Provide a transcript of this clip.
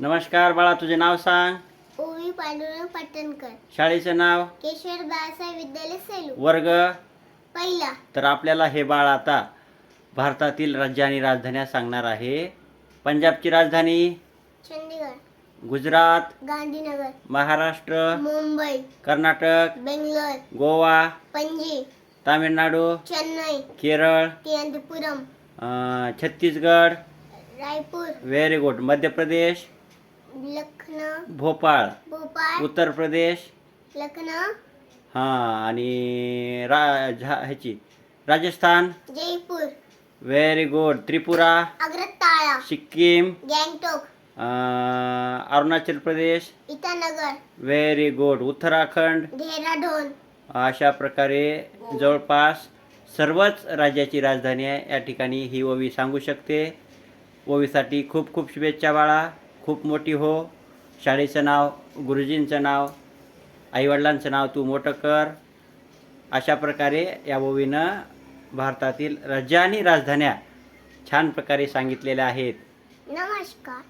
नमस्कार बाळा तुझे नाव सांग. ओवी पांडुरंग पाटणकर. शाळेचं नाव? केशर बाळासाहेब विद्यालय सेलू. वर्ग? पहिला. तर आपल्याला हे बाळ आता भारतातील राज्य आणि राजधान्या सांगणार आहे. पंजाबची राजधानी? चंदीगड गुजरात? गांधीनगर. महाराष्ट्र? मुंबई. कर्नाटक? बेंगलोर. गोवा? पणजी. तामिळनाडू? चेन्नई. केरळ? तिरुवनंतपुरम. अं, छत्तीसगड रायपूर. Very good. मध्य प्रदेश? लखनौ भोपाळ भोपाळ उत्तर प्रदेश लखनौ हां आणि रा झा ह्याची राजस्थान जयपूर व्हेरी गुड त्रिपुरा अग्रताळा गँगटोक सिक्कीम अं, अरुणाचल प्रदेश इटानगर व्हेरी गुड उत्तराखंड डेहराडून अशा प्रकारे जवळपास सर्वच राज्याची राजधानी आहे. या ठिकाणी ही ओवी सांगू शकते. ओवीसाठी खूप खूप शुभेच्छा बाळा. खूप मोठी हो. शाळेचं नाव गुरुजींचं नाव आईवडिलांचं नाव तू मोठं कर. अशा प्रकारे या ओवीनं भारतातील राज्य आणि राजधान्या छान प्रकारे सांगितलेल्या आहेत. नमस्कार.